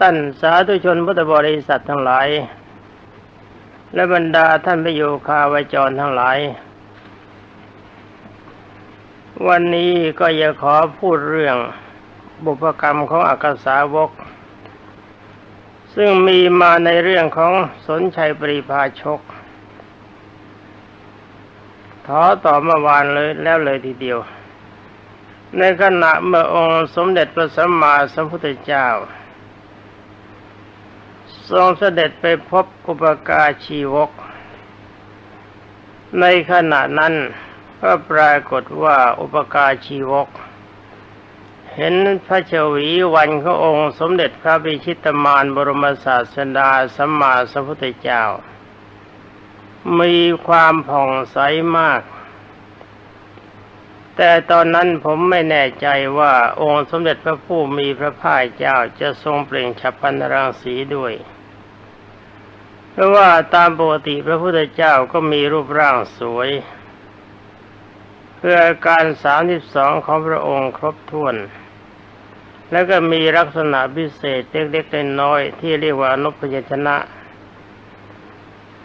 ท่านสาธุชนพุทธบริษัททั้งหลาย และบรรดาท่านประโยคาวจรทั้งหลาย วันนี้ก็อยากขอพูดเรื่องบุพกรรมของอักษาวก ซึ่งมีมาในเรื่องของสนชัยปริภาชกถอต่อเมื่อวานเลยแล้วเลยทีเดียว ในขณะเมื่อองค์สมเด็จพระสัมมาสัมพุทธเจ้า ทรงเสด็จไปพบอุปการชีวก ในขณะนั้นก็ปรากฏว่าอุปการชีวก เห็นพระเฉวีวันขององค์สมเด็จพระบิชิตมานบรมศาสดาสัมมาสัมพุทธเจ้า มีความผ่องใสมาก แต่ตอนนั้นผมไม่แน่ใจว่าองค์สมเด็จพระผู้มีพระภาคเจ้าจะทรงเปล่งฉับพันรังสีด้วย เพราะว่าตามปกติพระพุทธเจ้าก็มีรูปร่างสวย เพื่อการสามสิบสองของพระองค์ครบถ้วน แล้วก็มีลักษณะพิเศษเล็กๆน้อยๆที่เรียกว่านุพยัญชนะ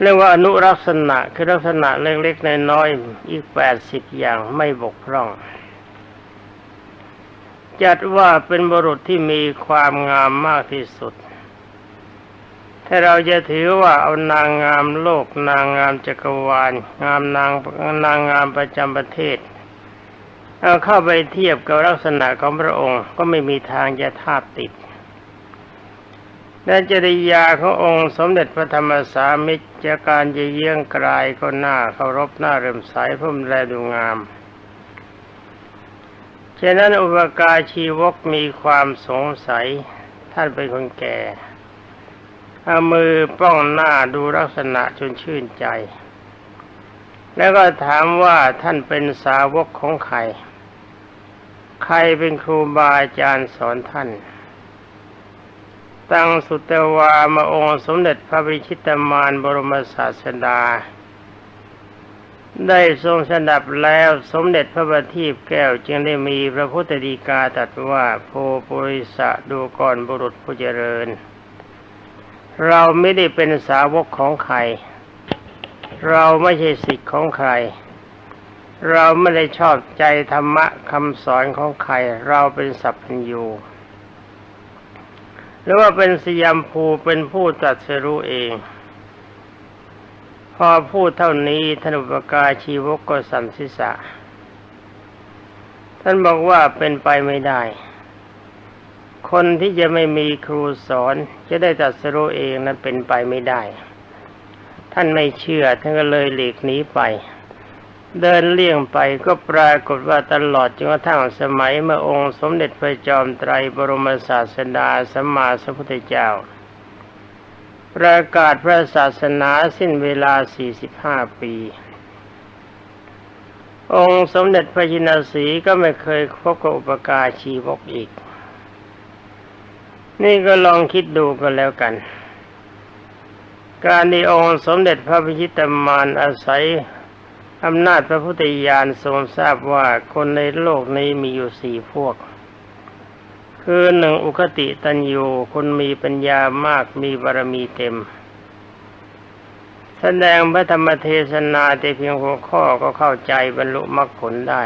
เรียกว่าอนุลักษณะคือลักษณะเล็กๆน้อยๆอีกแปดสิบอย่างไม่บกพร่องจัดว่าเป็นบุรุษที่มีความงามมากที่สุด ถ้าเราจะถือว่าเอานางงามโลก นางงามจักรวาล งามนางนางงามประจำประเทศเอาเข้าไปเทียบกับลักษณะของพระองค์ก็ไม่มีทางจะทาบติดและจริยาขององค์สมเด็จพระธรรมสามิตรจากการจะเยี่ยงกลายก็น่าเคารพน่าเริ่มใสพุ่มแลดูงาม ฉะนั้นอุปการชีวกมีความสงสัยท่านเป็นคนแก่ เอามือป้องหน้าดูลักษณะจนชื่นใจ แล้วก็ถามว่าท่านเป็นสาวกของใคร ใครเป็นครูบาอาจารย์สอนท่าน ตั้งสุตวามาองค์สมเด็จพระบิชิตมานบรมศาสดา ได้ทรงสดับแล้วสมเด็จพระบัณฑิตแก้วจึงได้มีพระพุทธดีกาตรัสว่าโพปุริสะดูก่อนบุรุษผู้เจริญ เราไม่ได้เป็นสาวกของใคร เราไม่ใช่สิทธิ์ของใคร เราไม่ได้ชอบใจธรรมะคำสอนของใคร เราเป็นสัพพัญญูหรือว่าเป็นสยามภูเป็นผู้ตรัสรู้เอง พอพูดเท่านี้ท่านอุปการชีวกก็สันสิษะท่านบอกว่าเป็นไปไม่ได้ คนที่จะไม่มีครูสอน จะได้ตรัสรู้เองนั้นเป็นไปไม่ได้ ท่านไม่เชื่อท่านก็เลยหลีกหนีไป เดินเลี่ยงไปก็ปรากฏว่าตลอดจนกระทั่งสมัยเมื่อองค์สมเด็จพระจอมไตรบรมศาสดาสัมมาสัมพุทธเจ้า ประกาศพระศาสนาสิ้นเวลา 45 ปีองค์สมเด็จพระจินสีก็ไม่เคยพบกับอุปการชีวกอีก นี่ก็ลองคิดดูกันแล้วกัน การที่องค์สมเด็จพระพิชิตมารอาศัยอำนาจพระพุทธญาณทรงทราบว่าคนในโลกนี้มีอยู่สี่พวก คือหนึ่งอุคติตันยูคนมีปัญญามากมีบารมีเต็ม แสดงพระธรรมเทศนาแต่เพียงหัวข้อก็เข้าใจบรรลุมรรคผลได้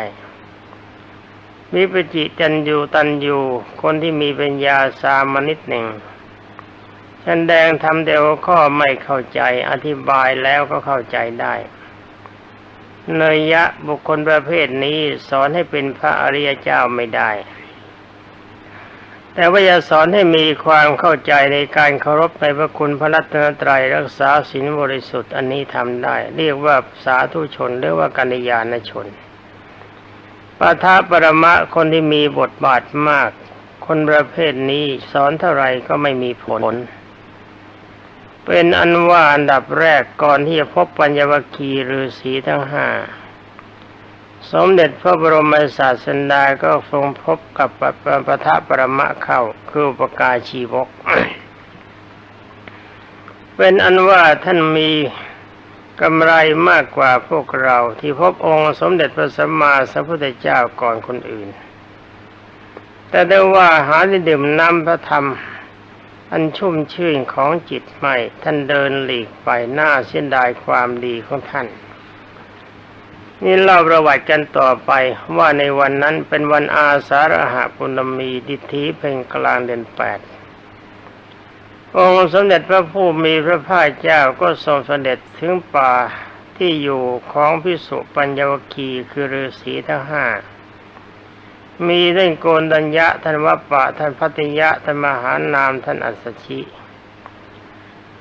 มีปจิตันยูตันยูคนที่มีปัญญาสามนิดหนึ่งฉันแดงทำแต่หัวข้อไม่เข้าใจอธิบายแล้วก็เข้าใจได้เนยยะบุคคลประเภทนี้สอนให้เป็นพระอริยเจ้าไม่ได้ แต่ว่าจะสอนให้มีความเข้าใจในการเคารพในพระคุณพระรัตนตรัยรักษาศีลบริสุทธิ์อันนี้ทำได้ เรียกว่าสาธุชนหรือว่ากัญญาณชน ปทาปรมะคนที่มีบทบาทมาก คนประเภทนี้สอนเท่าไรก็ไม่มีผล เป็นอันว่าอันดับแรกก่อนที่จะพบปัญญวคีฤาษีทั้งห้าสมเด็จพระบรมศาสดาก็ทรงพบกับปะทะปรมะเข้าคืออุปการชีวก เป็นอันว่าท่านมี กำไรมากกว่าพวกเราที่พบองค์สมเด็จพระสัมมาสัมพุทธเจ้าก่อนคนอื่น แต่ได้ว่าหาได้ดื่มน้ำพระธรรม อันชุ่มชื่นของจิตไม่ ท่านเดินหลีกไปหน้าเสียดายความดีของท่าน นี่เล่าประวัติกันต่อไปว่าในวันนั้นเป็นวันอาสาฬหะปุณมีดิถีเพ่งกลางเดือนแปด องค์สมเด็จพระผู้มีพระภาคเจ้าก็ทรงสเสด็จถึงป่าที่อยู่ของพิสุปัญญวคีคือฤาษีทั้งห้า มีท่านโกนดัญญะท่านวัปปะท่านพัติยะท่านมหานามท่านอัสสชิ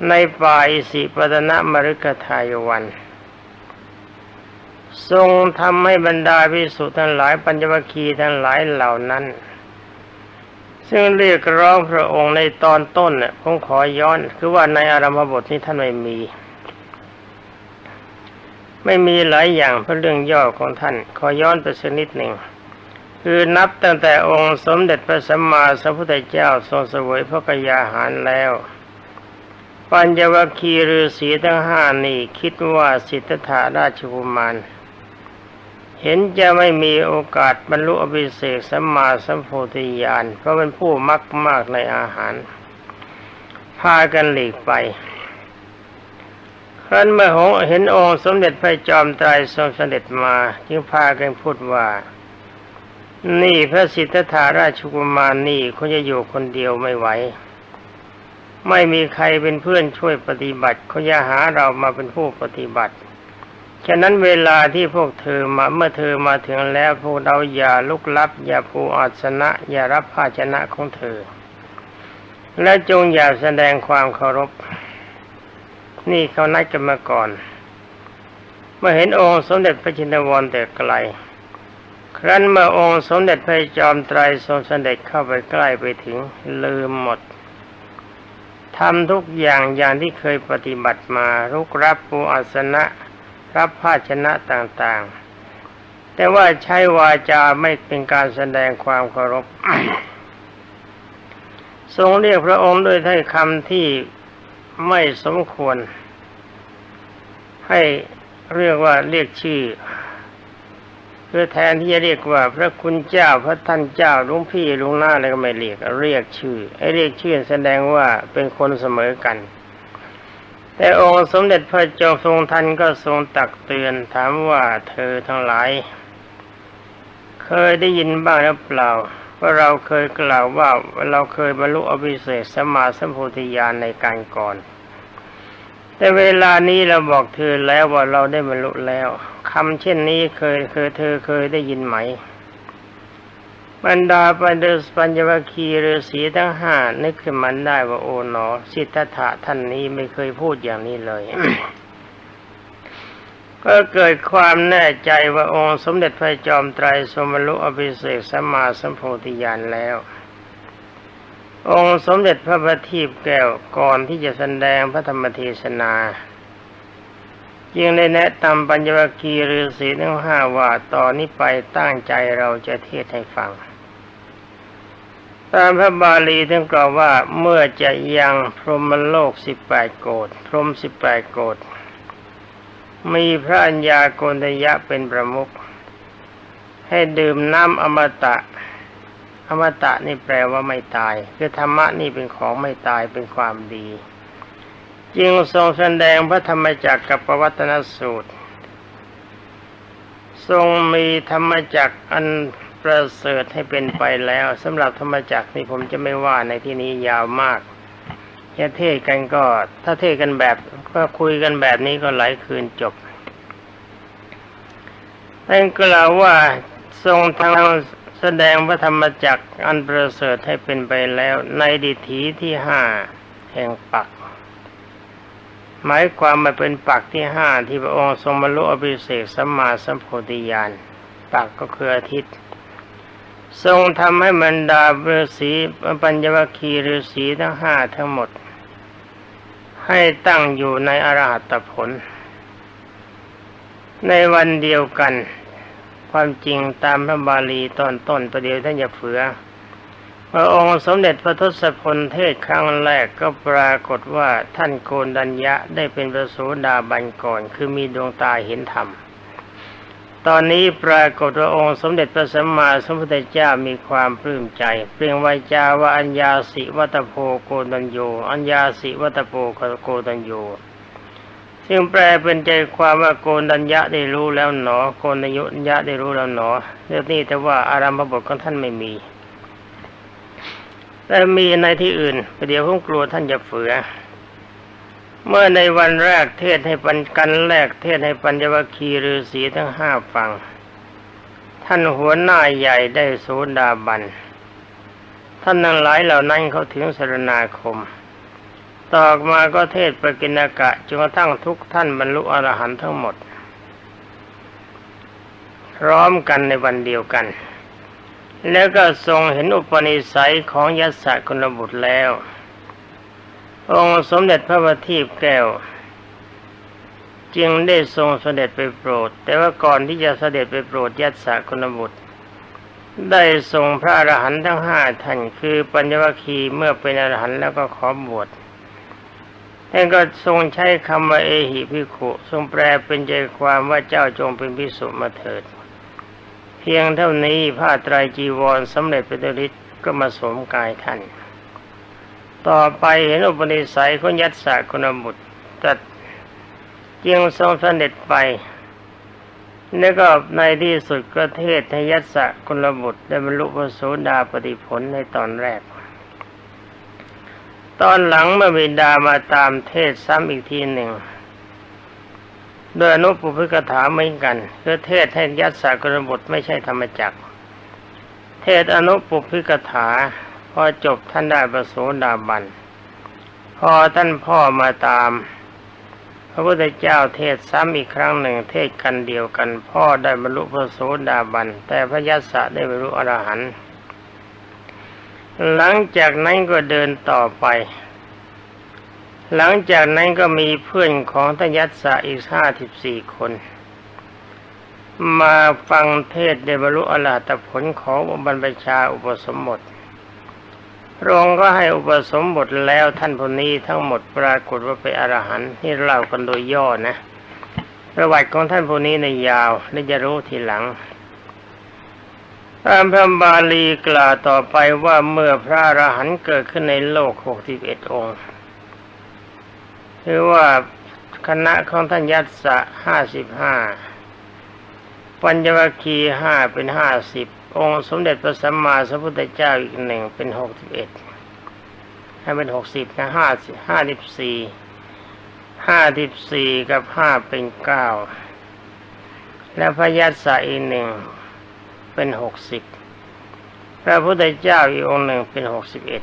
ในป่าอิสิปตนะมฤคทายวัน ทรงทำให้บรรดาพิสุทั้งหลายปัญญวคีทั้งหลายเหล่านั้น ซึ่งเรียกร้องพระองค์ในตอนต้นเนี่ยผมขอย้อน คือว่าในอารมบทนี้ท่านไม่มี ไม่มีหลายอย่างเพราะเรื่องย่อของท่าน ขอย้อนไปสักนิดหนึ่งคือนับตั้งแต่องค์สมเด็จพระสัมมาสัมพุทธเจ้าทรงเสวยพระกยาหารแล้ว ปัญญวคีฤาษีทั้งห้านี่คิดว่าสิทธัตถาราชกุมาร เห็นจะไม่มีโอกาสบรรลุอภิเศกสัมมาสัมโพธิญาณเพราะเป็นผู้มักมากในอาหาร พากันหลีกไปครั้นเมื่อหงเห็นองค์สมเด็จพระจอมไตรทรงเสด็จมา จึงพากันพูดว่า นี่พระสิทธัตถาราชกุมารนี่คงจะอยู่คนเดียวไม่ไหว ไม่มีใครเป็นเพื่อนช่วยปฏิบัติเขาจะหาเรามาเป็นผู้ปฏิบัติ ฉะนั้นเวลาที่พวกเธอมาเมื่อเธอมาถึงแล้วพวกเราอย่าลุกลับ อย่าปูอาสนะ อย่ารับภาชนะของเธอ และจงอย่าแสดงความเคารพ นี่เขานัดกันมาก่อน เมื่อเห็นองค์สมเด็จพระจินวรแต่ไกล ครั้นเมื่อองค์สมเด็จพระจอมไตรทรงเสด็จเข้าไปใกล้ไปถึงลืมหมดทำทุกอย่างอย่างที่เคยปฏิบัติมารุกรับปูอาสนะ รับภาชนะต่างๆ แต่ว่าใช้วาจาไม่เป็นการแสดงความเคารพ ทรงเรียกพระองค์ด้วยถ้อยคำที่ไม่สมควร ให้เรียกว่าเรียกชื่อเพื่อแทนที่จะเรียกว่าพระคุณเจ้าพระท่านเจ้าลุงพี่ลุงหน้าอะไรก็ไม่เรียก เรียกชื่อไอ้เรียกชื่อแสดงว่าเป็นคนเสมอกัน แต่องค์สมเด็จพระจอมทรงทันก็ทรงตักเตือนถามว่าเธอทั้งหลาย เคยได้ยินบ้างหรือเปล่า ว่าเราเคยกล่าวว่าเราเคยบรรลุอภิเศษสมาสัมโพธิญาณในการก่อน แต่เวลานี้เราบอกเธอแล้วว่าเราได้บรรลุแล้วคำเช่นนี้เคยเคยเธอเคยได้ยินไหม บรรดาปัญญปัญญวคีฤาษีทั้งห้านึกขึ้นมันได้ว่าโอ๋หนอ สิทธัตถะท่านนี้ไม่เคยพูดอย่างนี้เลย ก็เกิดความแน่ใจว่าองค์สมเด็จพระจอมไตรสมรุอภิเศกสัมมาสัมโพธิญาณแล้ว องค์สมเด็จพระบัณฑิตแก้วก่อนที่จะแสดงพระธรรมเทศนาจึงได้แนะนำปัญญวคีฤาษีทั้งห้าว่าตอนนี้ไปตั้งใจเราจะเทศให้ฟัง ตามพระบาลีท่านกล่าวว่าเมื่อจะยังพรหมโลกสิบแปดโกดพรหมสิบแปดโกดมีพระัญญาโกณยะเป็นประมุขให้ดื่มน้ำอมตะ อมตะนี่แปลว่าไม่ตาย คือธรรมะนี่เป็นของไม่ตายเป็นความดี จึงทรงแสดงพระธรรมจักรกับปวัตนสูตร ทรงมีธรรมจักรอัน ประเสริฐให้เป็นไปแล้วสำหรับธรรมจักรนี่ผมจะไม่ว่าในที่นี้ยาวมากจะเทศกันก็ ถ้าเทศกันแบบ ก็คุยกันแบบนี้ก็หลายคืนจบท่านกล่าวว่าทรงทางแสดงพระธรรมจักรอันประเสริฐให้เป็นไปแล้วในดิถีที่ห้าแห่งปัก หมายความมาเป็นปักที่ห้าที่พระองค์ทรงบรรลุอภิเศกสัมมาสัมโพธิญาณปักก็คืออาทิตย์ ทรงทำให้บรรดาฤาษีปัญญวคีฤาษีทั้งห้าทั้งหมด ให้ตั้งอยู่ในอรหัตผล ในวันเดียวกัน ความจริงตามพระบาลีตอนต้นประเดี๋ยวท่านจะเฟือพระองค์สมเด็จพระทศพลเทศครั้งแรกก็ปรากฏว่าท่านโกนดัญญะได้เป็นพระโสดาบันก่อน คือมีดวงตาเห็นธรรม ตอนนี้ปรากฏว่าองค์สมเด็จพระสัมมาสัมพุทธเจ้ามีความปลื้มใจ เปล่งวาจาว่าอัญญาสิวัตโพโกตัญโยอัญญาสิวัตโพโกตัญโยซึ่งแปลเป็นใจความว่าโกนัญญะได้รู้แล้วหนอ โกนัญญะได้รู้แล้วหนอเรื่องนี้แต่ว่าอารามพบทของท่านไม่มี แต่มีในที่อื่นประเดี๋ยวผมกลัวท่านจะเฟือ เมื่อในวันแรกเทศให้ปัญกันแรกเทศให้ปัญญวคีฤาษีทั้งห้าฟัง ท่านหัวหน้าใหญ่ได้โสดาบัน ท่านทั้งหลายเหล่านั้นเขาถึงสรณาคม ต่อมาก็เทศปกิณกะจนกระทั่งทุกท่านบรรลุอรหันต์ทั้งหมด พร้อมกันในวันเดียวกัน แล้วก็ทรงเห็นอุปนิสัยของยัสสะคุณบุตรแล้ว องค์สมเด็จพระบัณฑิตแก้ว จึงได้ทรงเสด็จไปโปรด แต่ว่าก่อนที่จะเสด็จไปโปรดยัสสะคุณบุตร ได้ทรงพระอรหันต์ทั้งห้าท่านคือปัญญวคีเมื่อเป็นอรหันต์แล้วก็ขอบวชท่านก็ทรงใช้คำว่าเอหิพิขุ ทรงแปลเป็นใจความว่าเจ้าจงเป็นพิสุมาเถิด เพียงเท่านี้ผ้าไตรจีวรสำเร็จเป็นฤทธิ์ก็มาสวมกายท่าน ต่อไปเห็นอุปนิสัยของยัตสะคุณบุตรตัดจึงทรงเสด็จไป แล้วก็ในที่สุดก็เทศให้ยัตสะคุณบุตรได้บรรลุพระโสดาปฏิผลในตอนแรก ตอนหลังเมื่อบิดามาตามเทศซ้ำอีกทีหนึ่งโดยอนุปุพิกถาเหมือนกันคือเทศให้ยัตสากรบทไม่ใช่ธรรมจักเทศอนุปุพิกถา พอจบท่านได้ประโสดาบัน พอท่านพ่อมาตาม พระพุทธเจ้าเทศซ้ำอีกครั้งหนึ่งเทศกันเดียวกัน พ่อได้บรรลุพระโสดาบัน แต่พระยัสสะได้บรรลุอรหันต์หลังจากนั้นก็เดินต่อไป หลังจากนั้นก็มีเพื่อนของทยัตสะอีกห้าสิบสี่คน มาฟังเทศเดบรรลุอรหัตผลของบรรพชาอุปสมบท พระองค์ก็ให้อุปสมบทแล้วท่านพวกนี้ทั้งหมดปรากฏว่าเป็นอรหันต์ที่เล่ากันโดยย่อนะ ประวัติของท่านพวกนี้ในยาวและจะรู้ทีหลังตามพระบาลีกล่าวต่อไปว่าเมื่อพระอรหันต์เกิดขึ้นในโลกหกสิบเอ็ดองค์คือว่าคณะของท่านยัตสะห้าสิบห้าปัญญวคีห้าเป็นห้าสิบ องค์สมเด็จพระสัมมาสัมพุทธเจ้าอีกหนึ่งเป็นหกสิบเอ็ดให้เป็นหกสิบนะห้าห้าสิบสี่ห้าสิบสี่กับห้าเป็นเก้าและพระยัตสะอีกหนึ่งเป็นหกสิบพระพุทธเจ้าอีกองค์หนึ่งเป็นหกสิบเอ็ด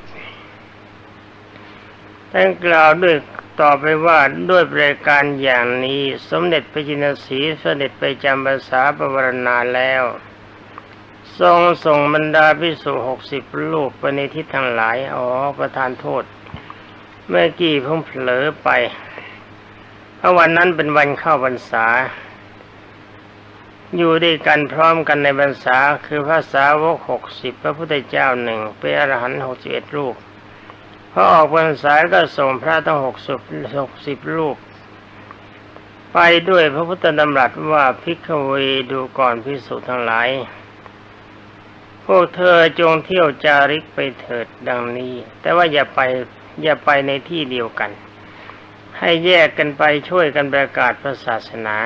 ท่านกล่าวด้วยต่อไปว่าด้วยบริการอย่างนี้สมเด็จพระจินสีเสด็จไปจำภาษาปวารณาแล้ว ทรงส่งบรรดาพิสุหกสิบลูกไปในทิศทางหลาย อ๋อ ประทานโทษ เมื่อกี้ผมเผลอไป เพราะวันนั้นเป็นวันเข้าพรรษา อยู่ด้วยกันพร้อมกันในพรรษา คือพระสาวกหกสิบพระพุทธเจ้าหนึ่งเป็นอรหันต์หกสิบเอ็ดรูปพอออกพรรษาก็ส่งพระตั้งหกสิบหกสิบรูปไปด้วยพระพุทธดำรัสว่าพิกเวดูก่อนพิสุทั้งหลาย พวกเธอจงเที่ยวจาริกไปเถิดดังนี้ แต่ว่าอย่าไปอย่าไปในที่เดียวกัน ให้แยกกันไปช่วยกันประกาศพระศาสนา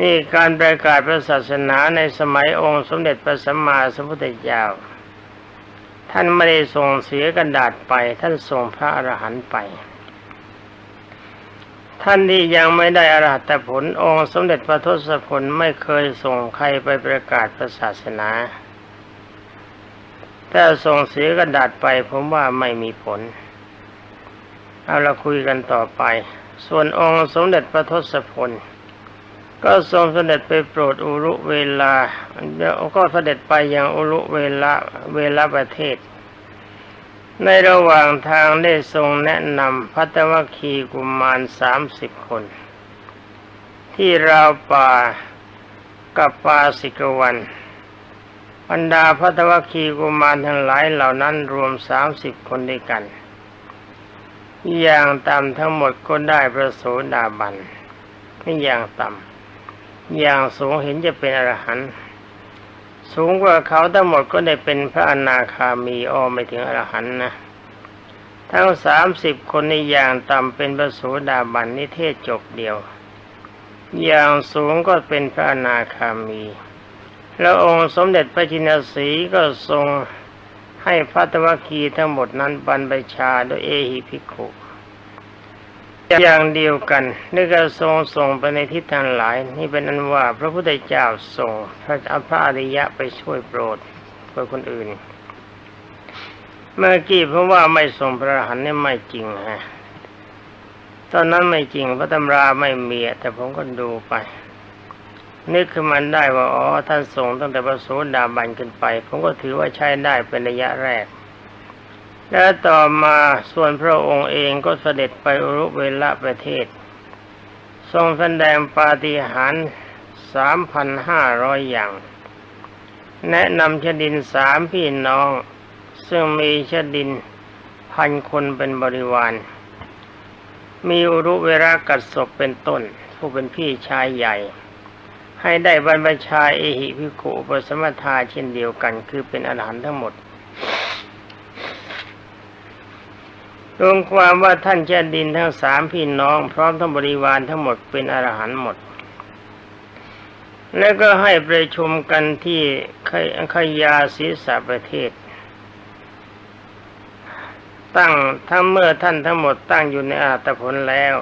นี่การประกาศพระศาสนาในสมัยองค์สมเด็จพระสัมมาสัมพุทธเจ้า ท่านไม่ได้ส่งเสียกันดาษไป ท่านส่งพระอรหันต์ไป ท่านที่ยังไม่ได้อรหัตผลองค์สมเด็จพระทศพลไม่เคยส่งใครไปประกาศพระศาสนาแต่ส่งเสียกันดาษไปผมว่าไม่มีผล เอาเราคุยกันต่อไป ส่วนองค์สมเด็จพระทศพล ก็ทรงเสด็จไปโปรดอุรุเวลาแล้วก็เสด็จไปยังอุรุเวลาเวลาประเทศ ในระหว่างทางได้ทรงแนะนำพัตวคีกุมารสามสิบคน ที่ราวป่ากับปาสิกวันบรรดาพัตวคีกุมารทั้งหลายเหล่านั้นรวมสามสิบคนด้วยกัน อย่างต่ำทั้งหมดก็ได้พระโสดาบันไม่อย่างต่ำอย่างสูงเห็นจะเป็นอรหันต์ สูงกว่าเขาทั้งหมดก็ได้เป็นพระอนาคามีอ้อไม่ถึงอรหันนะ ทั้งสามสิบคนในอย่างต่ำเป็นพระโสดาบันนิเทศจบเดียว อย่างสูงก็เป็นพระอนาคามี แล้วองค์สมเด็จพระจินสีก็ทรงให้พัตวคีทั้งหมดนั้นบรรพชาโดยเอหิภิกขุ อย่างเดียวกันนี่ก็ทรงส่งไปในทิศทางหลาย นี่เป็นอันว่าพระพุทธเจ้าส่งพระอภาริยะไปช่วยโปรดเพื่อคนอื่น เมื่อกี้เพราะว่าไม่ส่งพระรหันนี่ไม่จริงฮะตอนนั้นไม่จริงพระตำราไม่มีแต่ผมก็ดูไป นึกขึ้นมาได้ว่าอ๋อท่านส่งตั้งแต่พระโสดาบันขึ้นไป ผมก็ถือว่าใช้ได้เป็นระยะแรก แล้วต่อมาส่วนพระองค์เองก็เสด็จไปอุรุเวละประเทศ ทรงแสดงปาฏิหาริย์สามพันห้าร้อยอย่าง แนะนำชดินสามพี่น้อง ซึ่งมีชดินพันคนเป็นบริวาร มีอุรุเวระกัดศพเป็นต้น ผู้เป็นพี่ชายใหญ่ ให้ได้บรรพชาเอหิพิโกอุปสมทาเช่นเดียวกัน คือเป็นอรหันต์ทั้งหมด รวมความว่าท่านเจดินทั้งสามพี่น้อง พร้อมทั้งบริวารทั้งหมดเป็นอรหันต์หมด แล้วก็ให้ประชุมกันที่ขยาศีสาประเทศ ตั้งทั้งเมื่อท่านทั้งหมดตั้งอยู่ในอาตผลแล้ว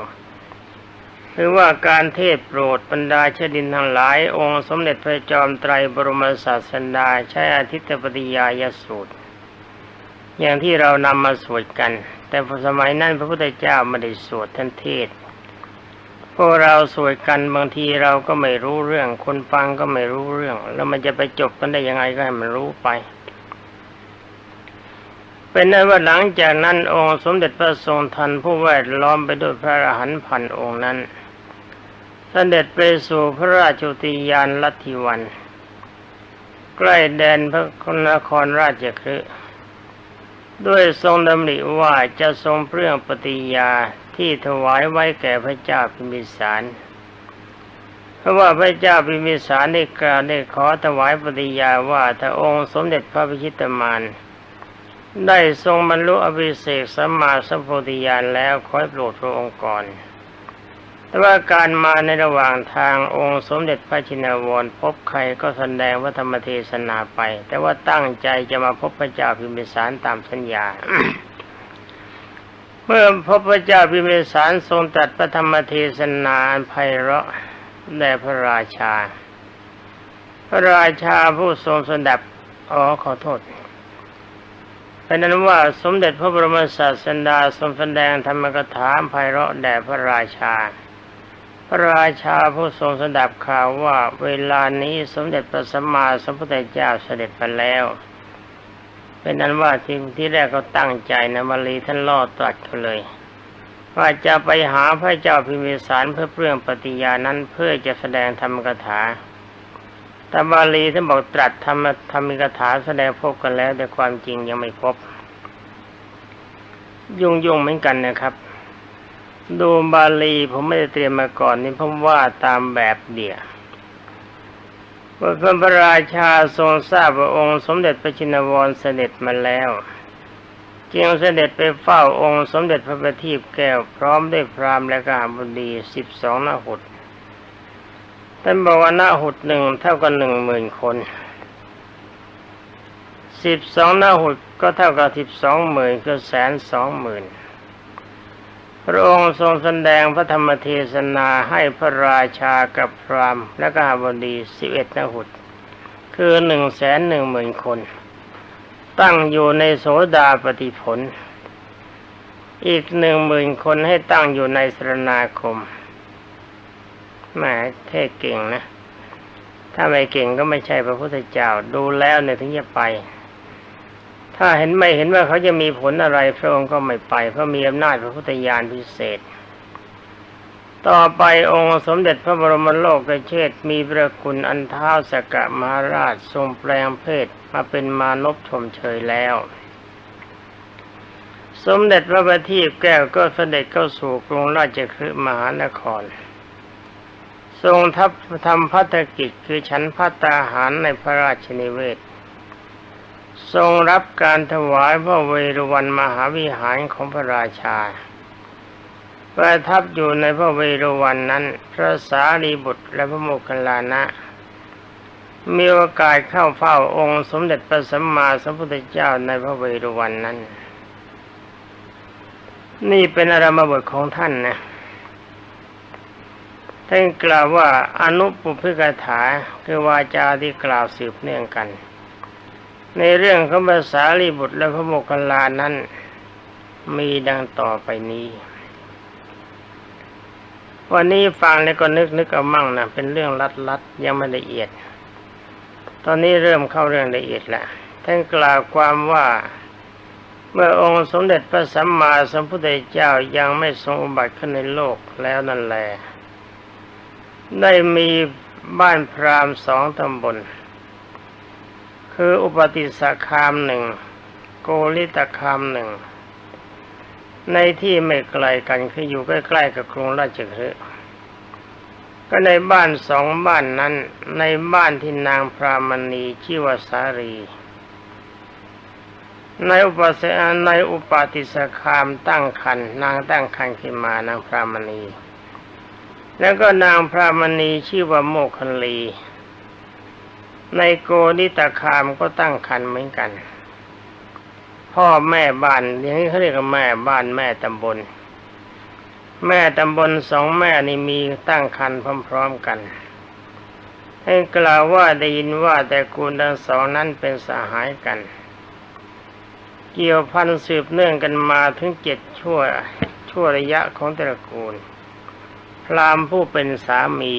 หรือว่าการเทศโปรดบรรดาเชดินทั้งหลาย องค์สมเด็จพระจอมไตรบรมศาสดาใช้อาทิตตปฏิยายสูตร อย่างที่เรานำมาสวดกัน แต่สมัยนั้นพระพุทธเจ้าไม่ได้สวดท่านเทศพวกเราสวดกันบางทีเราก็ไม่รู้เรื่อง คนฟังก็ไม่รู้เรื่อง แล้วมันจะไปจบกันได้ยังไงก็ให้มันรู้ไป เป็นนั้นว่าหลังจากนั้นองค์สมเด็จพระทรงทันผู้แวดล้อมไปด้วยพระอรหันต์พันองค์นั้นสเสด็จไปสู่พระราชอุทยานลัทธิวัน ใกล้แดนพระนครราชคฤห์ ด้วยทรงดำริว่าจะทรงเปรื่องปฏิญาที่ถวายไว้แก่พระเจ้าพิมิสาร เพราะว่าพระเจ้าพิมิสารได้กล่าวได้ขอถวายปฏิญาว่าถ้าองค์สมเด็จพระพิชิตมารได้ทรงบรรลุอภิเศกสัมมาสัมโพธิญาณแล้วขอยโปรดพระองค์ก่อน แต่ว่าการมาในระหว่างทางองค์สมเด็จพระชินวรพบใครก็แสดงว่าธรรมเทศนาไป แต่ว่าตั้งใจจะมาพบพระเจ้าพิมพิสารตามสัญญา เมื่อพบพระเจ้าพิมพิสารทรงตรัสพระธรรมเทศนาอันไพเราะแด่พระราชา พระราชาผู้ทรงสดับอ๋อขอโทษเป็นนั้นว่าสมเด็จพระบรมศาสดาทรงแสดงธรรมกถาไพเราะแด่พระราชา พระราชาผู้ทรงสดับข่าวว่าเวลานี้สมเด็จพระสัมมาสัมพุทธเจ้าเสด็จไปแล้ว เป็นนั้นว่าที่ที่แรกเขาตั้งใจนะมาลีท่านล่อตรัสเขาเลย ว่าจะไปหาพระเจ้าพิมพิสารเพื่อเปลื่องปฏิญานั้นเพื่อจะแสดงธรรมกถาแต่บาลีท่านบอกตรัสธรรมธรรมิกถาแสดงพบกันแล้ว แต่ความจริงยังไม่พบ ยุ่งยุ่งเหมือนกันนะครับ ดูบาลีผมไม่ได้เตรียมมาก่อนนี่ผมว่าตามแบบเดียวว่าพระราชาทรงทราบว่าองค์สมเด็จพระชินวรเสด็จมาแล้วจึงเสด็จไปเฝ้าองค์สมเด็จพระประทีปแก้วพร้อมด้วยพราหมณ์และกาบดีสิบสองนาหุดท่านบอกว่าหน้าหุดหนึ่งเท่ากับหนึ่งหมื่นคนสิบสองหน้าหุดก็เท่ากับสิบสองหมื่นก็แสนสองหมื่น พระองค์ทรงแสดงพระธรรมเทศนาให้พระราชากับพรามและกาบดีสิบเอ็ดนหุดคือหนึ่งแสนหนึ่งหมื่นคน ตั้งอยู่ในโสดาปฏิผล อีกหนึ่งหมื่นคนให้ตั้งอยู่ในสรณาคมแหมเทศเก่งนะ ถ้าไม่เก่งก็ไม่ใช่พระพุทธเจ้าดูแล้วเนี่ยถึงจะไป ถ้าเห็นไม่เห็นว่าเขาจะมีผลอะไรพระองค์ก็ไม่ไป เพราะมีอำนาจพระพุทธญาณพิเศษ ต่อไปองค์สมเด็จพระบรมโลกกเชษมีพระคุณอันเท้าสกะมหาราชทรงแปลงเพศมาเป็นมานพชมเชยแล้ว สมเด็จพระบัณฑิตแก้วก็เสด็จเข้าสู่กรุงราชคฤห์มหานคร ทรงทัพทำพัฒกิจคือฉันพัตตาหารในพระราชนิเวศ ทรงรับการถวายพระเวรุวันมหาวิหารของพระราชา ประทับอยู่ในพระเวรุวันนั้น พระสารีบุตรและพระโมคคัลลานะ มีโอกาสเข้าเฝ้าองค์สมเด็จพระสัมมาสัมพุทธเจ้าในพระเวรุวันนั้น นี่เป็นอารมบทของท่านนะท่านกล่าวว่าอนุปุพิกถาคือวาจาที่กล่าวสืบเนื่องกัน ในเรื่องของภาษาลีบุตรและพระโมคคัลลานั้น มีดังต่อไปนี้ วันนี้ฟังแล้วก็นึกนึกเอามั่งนะเป็นเรื่องลัดๆยังไม่ละเอียด ตอนนี้เริ่มเข้าเรื่องละเอียดแล้วท่านกล่าวความว่าเมื่อองค์สมเด็จพระสัมมาสัมพุทธเจ้ายังไม่ทรงอุบัติขึ้นในโลกแล้วนั่นแหละได้มีบ้านพราหมณ์สองตำบล คืออุปติสคามหนึ่งโกริตคามหนึ่งในที่ไม่ไกลกันคืออยู่ใกล้ๆกับกรุงราชคฤห์ก็ในบ้านสองบ้านนั้น ในบ้านที่นางพรามณีชื่อว่าสารี ในอุปสในอุปาติสคามตั้งคันนางตั้งคันขึ้นมานางพรามณี แล้วก็นางพรามณีชื่อว่าโมคคัลลี ในโกนิตาคามก็ตั้งคันเหมือนกัน พ่อแม่บ้านอย่างนี้เขาเรียกว่าแม่บ้านแม่ตำบล แม่ตำบลสองแม่นี่มีตั้งคันพร้อมๆกัน ให้กล่าวว่าได้ยินว่าแต่กูลทั้งสองนั้นเป็นสหายกัน เกี่ยวพันสืบเนื่องกันมาถึงเจ็ดชั่วชั่วระยะของตระกูล พรามผู้เป็นสามี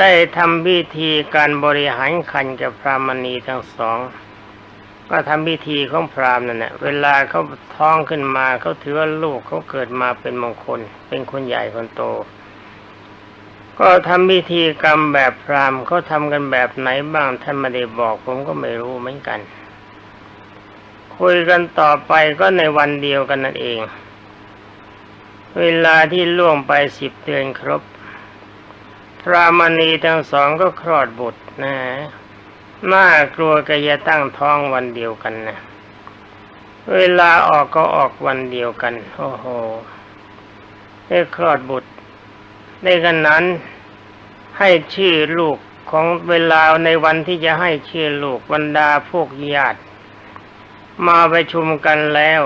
ได้ทำพิธีการบริหารคันกับพรามณีทั้งสอง ก็ทำพิธีของพราหมณ์นั่นแหละเวลาเขาท้องขึ้นมาเขาถือว่าลูกเขาเกิดมาเป็นมงคล เป็นคนใหญ่คนโต ก็ทำพิธีกรรมแบบพราหมณ์เขาทำกันแบบไหนบ้างท่านไม่ได้บอกผมก็ไม่รู้เหมือนกัน คุยกันต่อไปก็ในวันเดียวกันนั่นเอง เวลาที่ล่วงไปสิบเดือนครบ ระมณีทั้งสองก็คลอดบุตรนะน่ากลัวกจะตั้งท้องวันเดียวกันนะเวลาออกก็ออกวันเดียวกัน โอ้โหได้คลอดบุตรในกันนั้นให้ชื่อลูกของเวลาในวันที่จะให้ชื่อลูกบรรดาพวกญาติ มาไปชุมกันแล้ว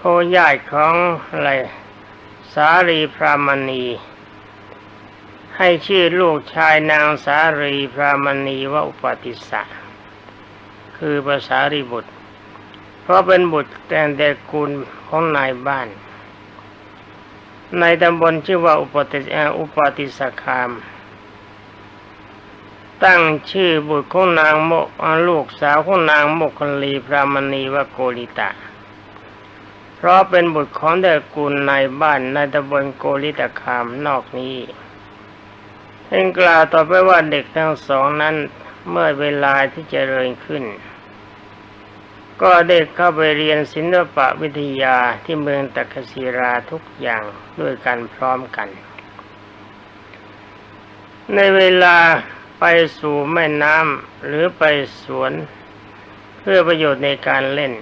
พวกญาติของอะไรสารีพรามณี ให้ชื่อลูกชายนางสารีพรามณีว่าอุปติสสะคือภาษารีบุตร เพราะเป็นบุตรแต่แต่กุลของนายบ้าน ในตำบลชื่อว่าอุปติอุปติสคาม ตั้งชื่อบุตรของนางโมกลูกสาวของนางโมกคลีพรามณีว่าโกริตะ เพราะเป็นบุตรของตระกูลนายบ้านในตำบลโกริตคามนอกนี้ เองกล่าวต่อไปว่าเด็กทั้งสองนั้นเมื่อเวลาที่จเจริญขึ้น ก็ได้เข้าไปเรียนศิลปะวิทยาที่เมืองตักศิราทุกอย่างด้วยกันพร้อมกัน ในเวลาไปสู่แม่น้ำหรือไปสวนเพื่อประโยชน์ในการเล่น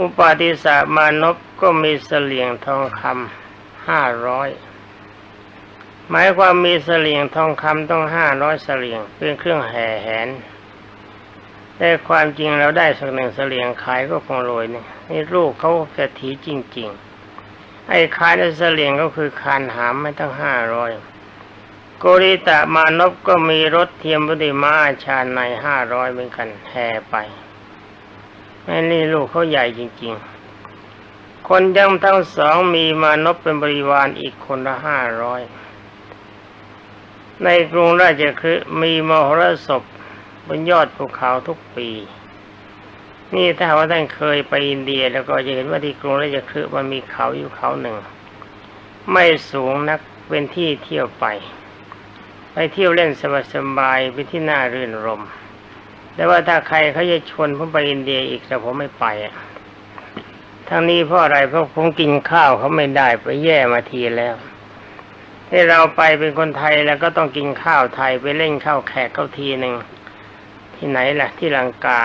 อุปาติสามานพก็มีเสลียงทองคำห้าร้อย หมายความมีเสลียงทองคำต้องห้าร้อยเสลียงเป็นเครื่องแห่แหนแต่ความจริงเราได้สักหนึ่งเสลียงขายก็คงรวยเนี่ยนี่ลูกเขาเศรษฐีจริง ๆ ไอ้ขายในเสลียงก็คือคานหามไม่ตั้งห้าร้อยโกริตะมานพก็มีรถเทียมบุติมาชาในห้าร้อยเหมือนกันแห่ไปไอ้นี่ลูกเขาใหญ่จริง ๆ คนยังทั้งสองมีมานพเป็นบริวารอีกคนละห้าร้อย ในกรุงราชคฤห์มีมหรสพบนยอดภูเขาทุกปี นี่ถ้าว่าท่านเคยไปอินเดีย แล้วก็จะเห็นว่าที่กรุงราชคฤห์มันมีเขาอยู่เขาหนึ่ง ไม่สูงนักเป็นที่เที่ยวไป ไปเที่ยวเล่นสบายๆเป็นที่น่ารื่นรม แต่ว่าถ้าใครเขาจะชวนผมไปอินเดียอีกแต่ผมไม่ไปทั้งนี้เพราะอะไรเพราะผมกินข้าวเขาไม่ได้ไปแย่มาทีแล้ว ที่เราไปเป็นคนไทยแล้วก็ต้องกินข้าวไทยไปเล่นข้าวแขกเข้าทีหนึ่งที่ไหนล่ะ ที่ลังกา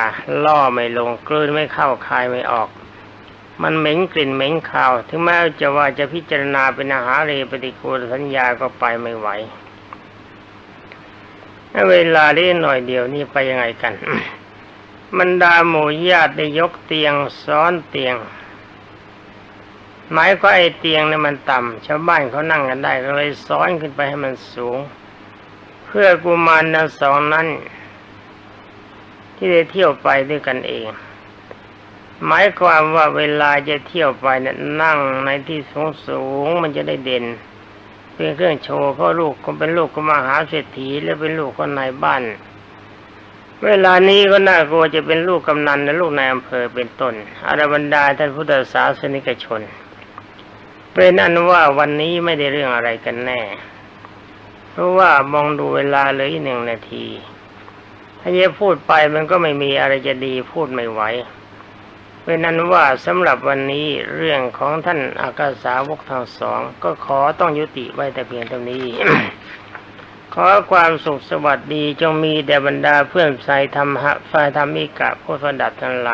ล่อไม่ลงกลืนไม่เข้าคายไม่ออก มันเหม็นกลิ่นเหม็นคาว ถึงแม้จะว่าจะพิจารณาเป็นอาหารเรปฏิกูลสัญญาก็ไปไม่ไหวเวลานี้หน่อยเดียวนี่ไปยังไงกันบรรดาหมู่ญาติได้ยกเตียงซ้อนเตียง หมายก็ไอเตียงเนี่ยมันต่ำชาวบ้านเขานั่งกันได้ก็เลยซ้อนขึ้นไปให้มันสูง เพื่อกุมารทั้งสองนั้น ที่ได้เที่ยวไปด้วยกันเอง หมายความว่าเวลาจะเที่ยวไปเนี่ยนั่งในที่สูงสูงมันจะได้เด่น เป็นเครื่องโชว์เพราะลูกก็เป็นลูกก็มาหาเศรษฐีและเป็นลูกคนในบ้าน เวลานี้ก็น่ากลัวจะเป็นลูกกำนันและลูกนายอำเภอเป็นต้นอารบรรดาท่านพุทธศาสนิกชน เป็นอันว่าวันนี้ไม่ได้เรื่องอะไรกันแน่ เพราะว่ามองดูเวลาเลยหนึ่งนาที ถ้าเยพูดไปมันก็ไม่มีอะไรจะดีพูดไม่ไหวเป็นนั้นว่าสำหรับวันนี้เรื่องของท่านอากาสาวกทั้งสอง ก็ขอต้องยุติไว้แต่เพียงเท่านี้ ขอความสุขสวัสดีจงมีแด่บรรดาเพื่อนสายธรรมะฝ่ายธรรมิกะผู้สดับทั้งหลาย